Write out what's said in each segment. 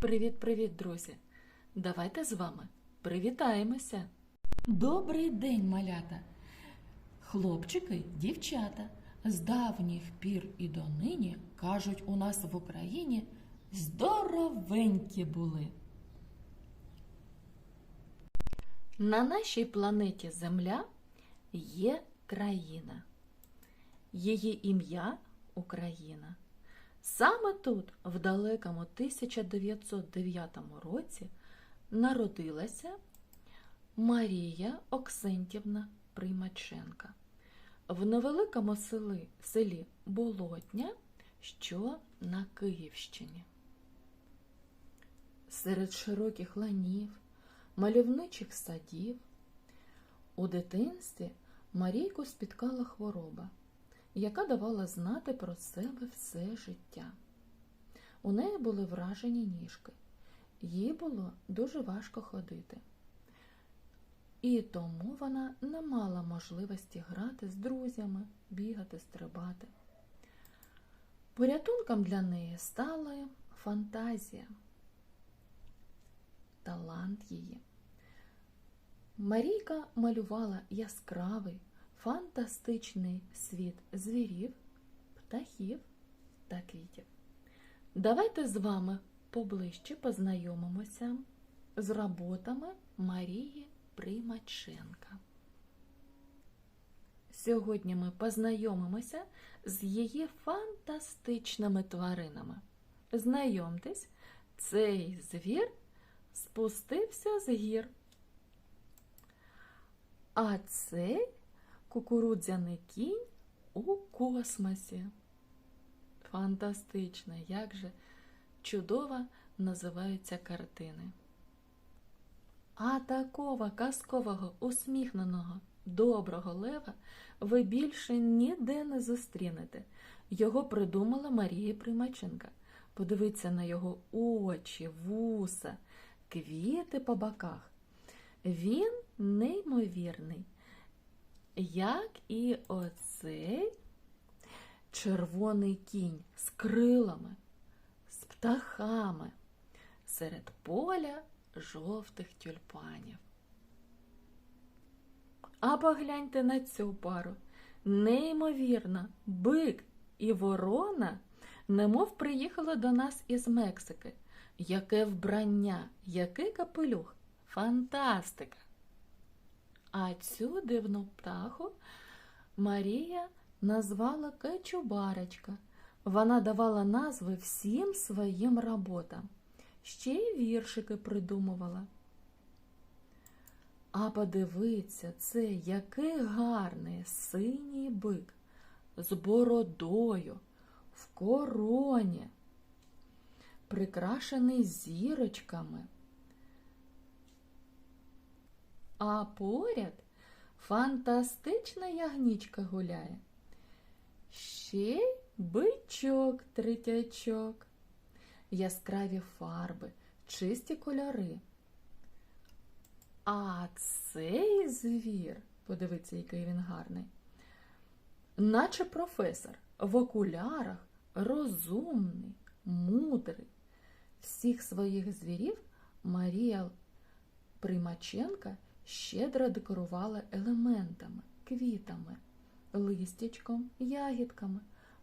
Привіт-привіт, друзі! Давайте з вами привітаємося. Добрий день, малята! Хлопчики, дівчата, з давніх пір і донині, кажуть, у нас в Україні здоровенькі були. На нашій планеті Земля є країна. Її ім'я Україна. Саме тут, в далекому 1909 році, народилася Марія Оксентівна Примаченка в невеликому селі, селі Болотня, що на Київщині. Серед широких ланів, мальовничих садів у дитинстві Марійку спіткала хвороба, яка давала знати про себе все життя. У неї були вражені ніжки, їй було дуже важко ходити. І тому вона не мала можливості грати з друзями, бігати, стрибати. Порятунком для неї стала фантазія, талант її. Марійка малювала яскравий, фантастичний світ звірів, птахів та квітів. Давайте з вами поближче познайомимося з роботами Марії Примаченка. Сьогодні ми познайомимося з її фантастичними тваринами. Знайомтесь, цей звір спустився з гір. А цей кукурудзяний кінь у космосі. Фантастично, як же чудово називаються картини. А такого казкового, усміхненого, доброго лева ви більше ніде не зустрінете. Його придумала Марія Примаченка. Подивіться на його очі, вуса, квіти по боках. Він неймовірний, як і оцей червоний кінь з крилами, з птахами серед поля жовтих тюльпанів. А погляньте на цю пару. Неймовірно, бик і ворона немов приїхали до нас із Мексики. Яке вбрання, який капелюх, фантастика! А цю дивну птаху Марія назвала Качубарочка. Вона давала назви всім своїм роботам. Ще й віршики придумувала. А подивиться, це який гарний синій бик з бородою, в короні, прикрашений зірочками. А поряд фантастична ягнічка гуляє. Ще бичок третячок, яскраві фарби, чисті кольори. А цей звір, подивіться, який він гарний, наче професор, в окулярах, розумний, мудрий. Всіх своїх звірів Марія Примаченка щедро декорувала елементами, квітами, листячком, ягідками,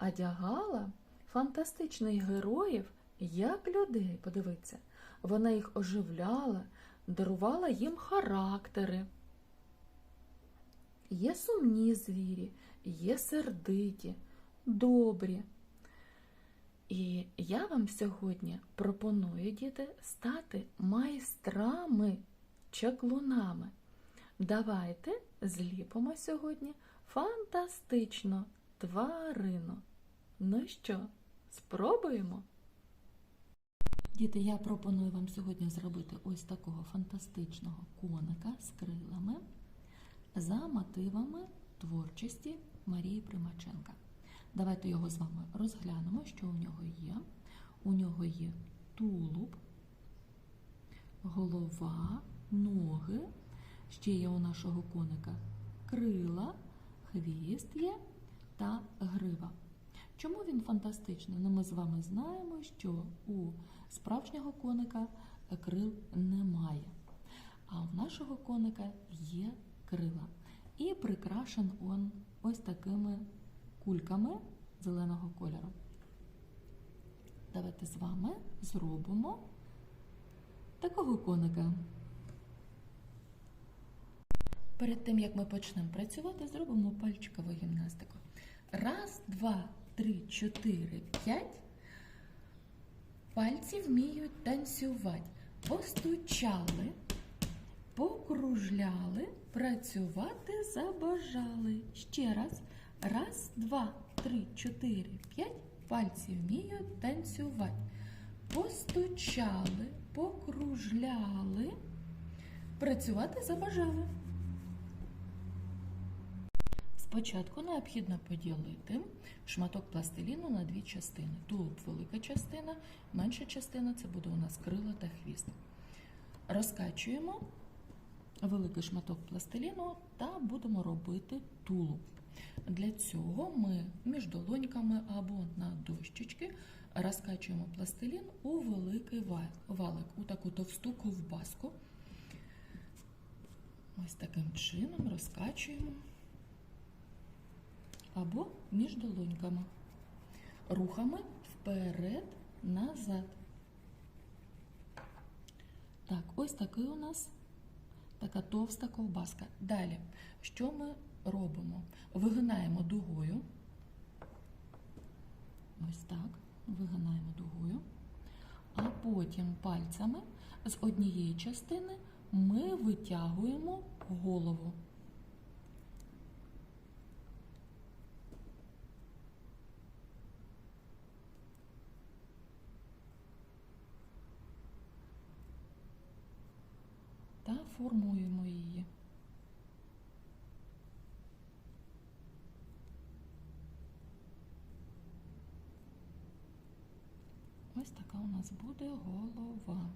одягала фантастичних героїв як людей, подивіться. Вона їх оживляла, дарувала їм характери. Є сумні звірі, є сердиті, добрі. І я вам сьогодні пропоную, діти, стати майстрами чаклунами. Давайте зліпимо сьогодні фантастичну тварину. Ну що, спробуємо? Діти, я пропоную вам сьогодні зробити ось такого фантастичного коника з крилами за мотивами творчості Марії Примаченка. Давайте його з вами розглянемо, що у нього є. У нього є тулуб, голова, ноги, ще є у нашого коника крила, хвіст є та грива. Чому він фантастичний? Ну, ми з вами знаємо, що у справжнього коника крил немає. А у нашого коника є крила. І прикрашен он ось такими кульками зеленого кольору. Давайте з вами зробимо такого коника. Перед тим, як ми почнемо працювати, зробимо пальчикову гімнастику. Раз, два, три, чотири, п'ять. Пальці вміють танцювати. Постучали, покружляли, працювати забажали. Ще раз. Раз, два, три, чотири, п'ять. Пальці вміють танцювати. Постучали, покружляли, працювати забажали. Спочатку необхідно поділити шматок пластиліну на дві частини. Тулуб велика частина, менша частина це буде у нас крила та хвіст. Розкачуємо великий шматок пластиліну та будемо робити тулуб. Для цього ми між долоньками або на дощечки розкачуємо пластилін у великий валик, у таку товсту ковбаску. Ось таким чином розкачуємо або між долоньками. Рухами вперед, назад. Так, ось такий у нас така товста ковбаска. Далі, що ми робимо? Вигинаємо дугою. Ось так, вигинаємо дугою. А потім пальцями з однієї частини ми витягуємо голову. Та формуємо її. Ось така у нас буде голова.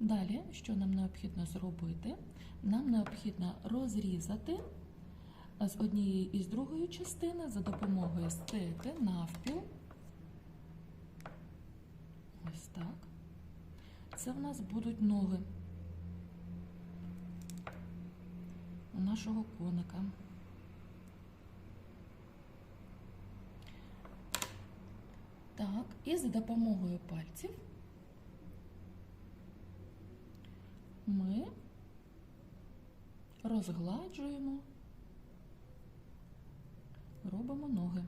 Далі, що нам необхідно зробити? Нам необхідно розрізати з однієї і з другої частини за допомогою стеки навпіл. Ось так. Це в нас будуть ноги. у нашого коника. Так, і за допомогою пальців ми розгладжуємо, робимо ноги.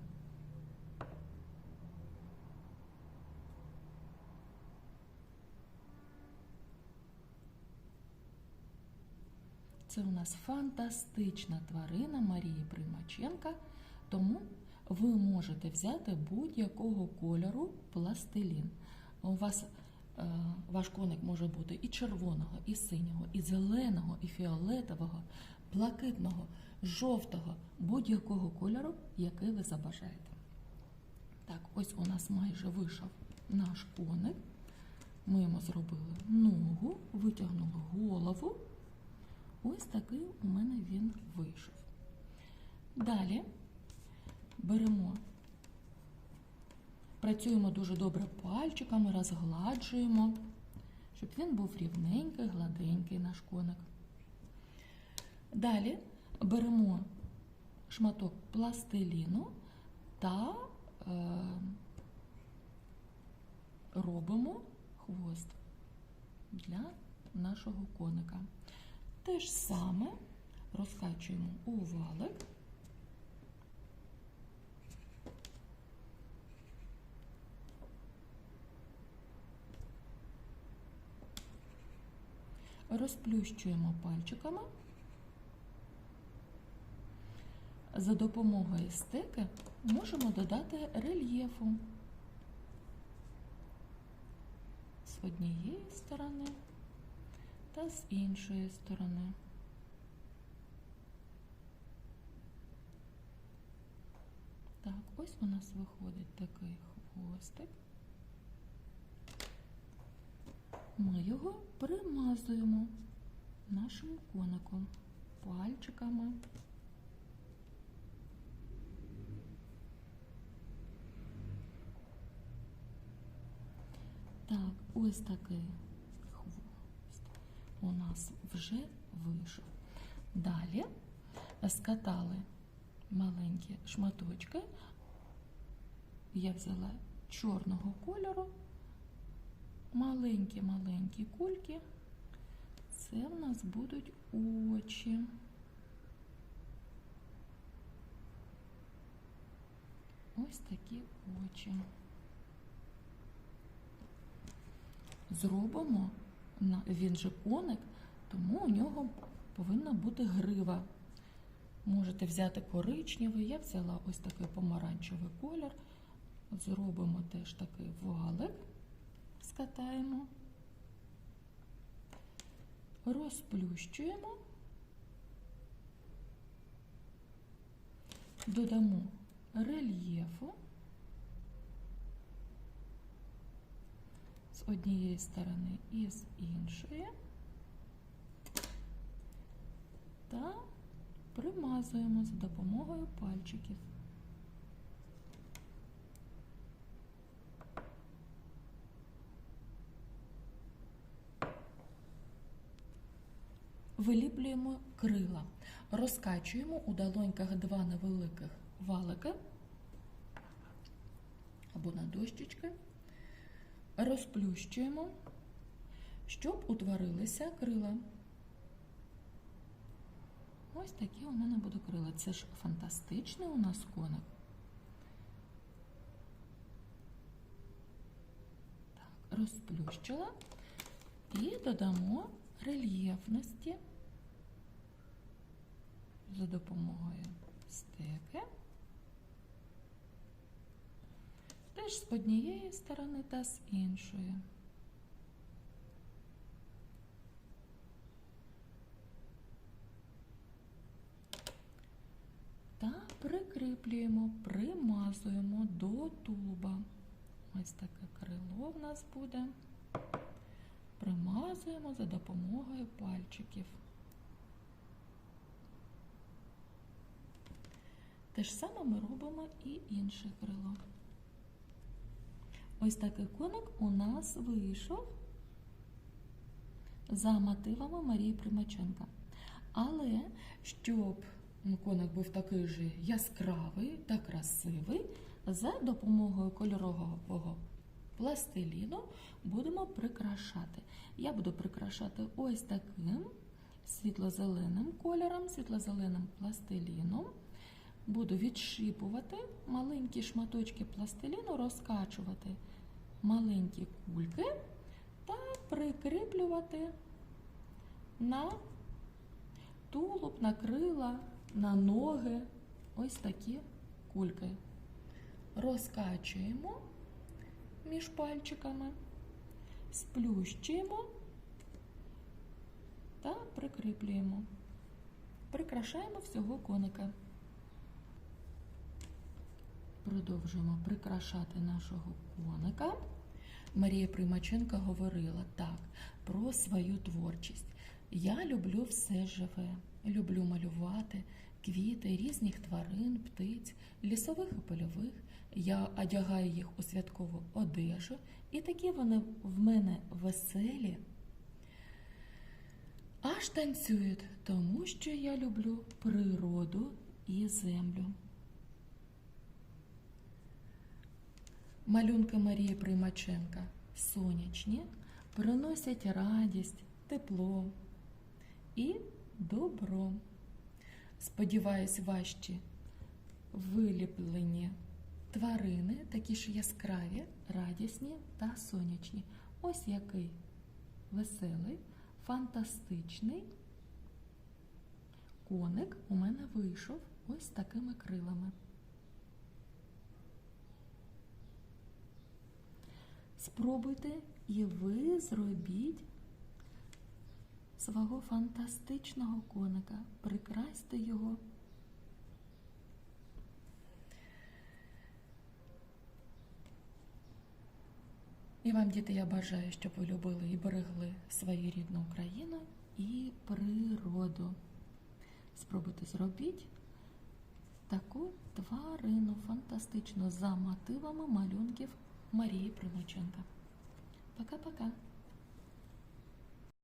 Це у нас фантастична тварина Марії Примаченка, тому ви можете взяти будь-якого кольору пластилін. У вас е, ваш коник може бути і червоного, і синього, і зеленого, і фіолетового, блакитного, жовтого, будь-якого кольору, який ви забажаєте. Так, ось у нас майже вийшов наш коник. Ми йому зробили ногу, витягнули голову. Ось такий у мене він вийшов. Далі беремо, працюємо дуже добре пальчиками, розгладжуємо, щоб він був рівненький, гладенький наш коник. Далі беремо шматок пластиліну та е, робимо хвост для нашого коника. Те ж саме розкачуємо у валик. Розплющуємо пальчиками. За допомогою стеки можемо додати рельєфу з однієї сторони та з іншої сторони. Так, ось у нас виходить такий хвостик. Ми його примазуємо нашим коником пальчиками. Так, ось такий у нас вже вийшов. Далі скатали маленькі шматочки. Я взяла чорного кольору, маленькі-маленькі кульки. Це в нас будуть очі. Ось такі очі. Зробимо, він же коник, тому у нього повинна бути грива. Можете взяти коричневий, я взяла ось такий помаранчевий колір. Зробимо теж такий валик, скатаємо, розплющуємо, додамо рельєфу однієї сторони і з іншої. Та примазуємо за допомогою пальчиків. Виліплюємо крила, розкачуємо у долоньках два невеликих валики або на дощечки, розплющуємо, щоб утворилися крила. Ось такі у мене будуть крила. Це ж фантастичний у нас коник. Так, розплющила і додамо рельєфності за допомогою стеки. Теж з однієї сторони та з іншої. Та прикріплюємо, примазуємо до тулуба. Ось таке крило в нас буде. Примазуємо за допомогою пальчиків. Те ж саме ми робимо і інше крило. Ось такий коник у нас вийшов за мотивами Марії Примаченка. Але щоб коник був такий же яскравий та красивий, за допомогою кольорового пластиліну будемо прикрашати. Я буду прикрашати ось таким світло-зеленим кольором, світло-зеленим пластиліном. Буду відшипувати маленькі шматочки пластиліну, розкачувати маленькі кульки та прикріплювати на тулуб, на крила, на ноги. Ось такі кульки. Розкачуємо між пальчиками, сплющуємо та прикріплюємо. Прикрашаємо всього коника. Продовжуємо прикрашати нашого коника. Марія Примаченка говорила так про свою творчість. Я люблю все живе, люблю малювати квіти, різних тварин, птиць, лісових і польових. Я одягаю їх у святкову одежу, і такі вони в мене веселі. Аж танцюють, тому що я люблю природу і землю. Малюнки Марії Примаченка сонячні, приносять радість, тепло і добро. Сподіваюсь, ваші виліплені тварини такі ж яскраві, радісні та сонячні. Ось який веселий, фантастичний коник у мене вийшов ось такими крилами. Спробуйте і ви зробіть свого фантастичного коника, прикрасьте його. І вам, діти, я бажаю, щоб ви любили і берегли свою рідну Україну і природу. Спробуйте зробіть таку тварину фантастичну за мотивами малюнків Марії Примаченка. Пока-пока.